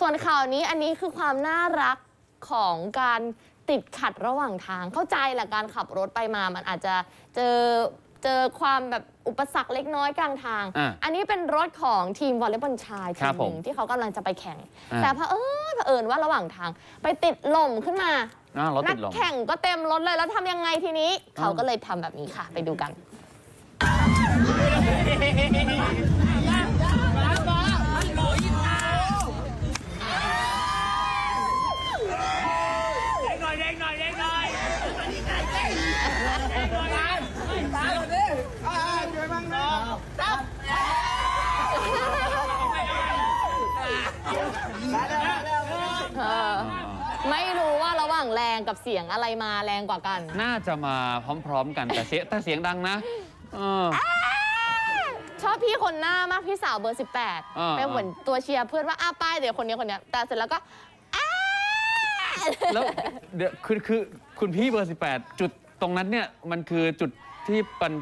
ส่วนข่าวนี้อันนี้คือความน่ารักของการติดขัดระหว่างทาง เข้าใจแหละการขับรถไปมามันอาจจะเจอเจอความแบบอุปสรรคเล็กน้อยกลางทางอะอันนี้เป็นรถของทีมวอลเลย์บอลชายทีครัมบหผมนึ่งที่เขากำลังจะไปแข่ง อะ แต่เผอิญเผอิญว่าระหว่างทาง ไปติดลมขึ้นมาอ้าวรถนัติดลม แข่งก็เต็มรถเลยแล้วทำยังไงทีนี้อ้าวเขาก็เลยทำแบบนี้ค่ะ ไปดูกัน เออไม่รู้ว่าระหว่างแรงกับเสียงอะไรมาแรงกว่ากัน น่าจะมาพร้อมๆกันแต่เสียงแต่เสียงดังนะเออ ชอบพี่คนหน้ามากพี่สาวเบอร์อ่า18เป็นเหมือนตัวเชียร์เพื่อนว่าอ้าป้ายเดี๋ยวคนนี้คนนี้แต่เสร็จแล้วก็อ้า แล้วเดี๋ยวคือคือคุณพี่เบอร์ 18 จุดตรงนั้นเนี่ย มันคือจุดที่ปัน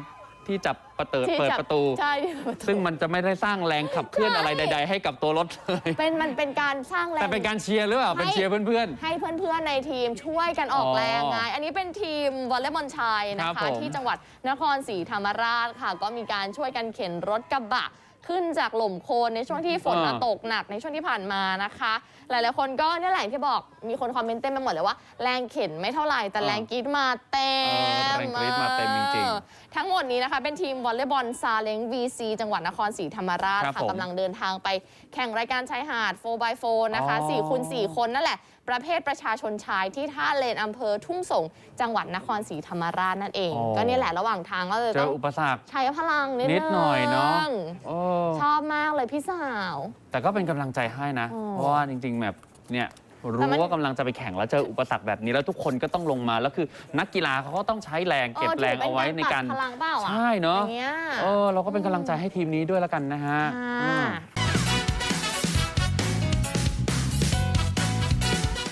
ที่จับประเติดที่เปิดจับประตู ใช่ที่เปิดประตูซึ่งมันจะไม่ได้สร้างแรงขับเคลื่อนอะไรใด ๆ ให้กับตัวรถเลยเป็นมันเป็นการสร้างแรงแต่เป็นการเชียร์หรือเปล่าเป็นเชียร์เพื่อน ให้เพื่อนๆในทีมช่วยกันออกอ๋อแรงไงอันนี้เป็นทีมวอลเลย์บอลชายนะครัคะ บผม ที่จังหวัดนครศรีธรรมราชค่ะ ก็มีการช่วยกันเข็นรถกระบะ ขึ้นจากหล่มโคลนในช่วงที่ฝนอ่า ตกหนักในช่วงที่ผ่านมานะคะ หลายๆคนก็เนี่ยแหละที่บอกมีคนคอมเมนต์เต็มไปหมดเลยว่าแรงเข็นไม่เท่าไหร่แต่แรงกรีดมาเต็เออมแรงกรี๊ดมาเต็มจริงๆเออทั้งหมดนี้นะคะเป็นทีมวอลเลย์บอลซาเล้ง VC จังหวัดนครศรีธรรมราชครับค่ะผมกำลังเดินทางไปแข่งรายการชายหาด 4x4 นะคะอ๋อ 4คูณ4คนนั่นแหละ ประเภทประชาชนชายที่ท่าเลนอำเภอทุ่งสงจังหวัดนครศรีธรรมราชนั่นเอง อ๋อ ก็นี่แหละระหว่างทางก็เลยเจต้อองอุปสรรค ใช้พลังนิดนิดหน่อยเนาะงโอ้ชอบมากเลยพี่สาว แต่ก็เป็นกำลังใจให้นะ อ๋อ เพราะว่าจริงๆแบบเนี่ยแต่ รู้มันว่ากำลังจะไปแข่งแล้วเจออุปสรรคแบบนี้แล้วทุกคนก็ต้องลงมาแล้วคือ นักกีฬาเขาก็ต้องใช้แรงเก็บแรงเอาไว้ในการถือเป็นตัดพลังเปล่าอะใช่เนาะอย่างเงี้ย เออเราก็เป็นกำลังใจให้ทีมนี้ด้วยแล้วกันนะฮะค่ะอืม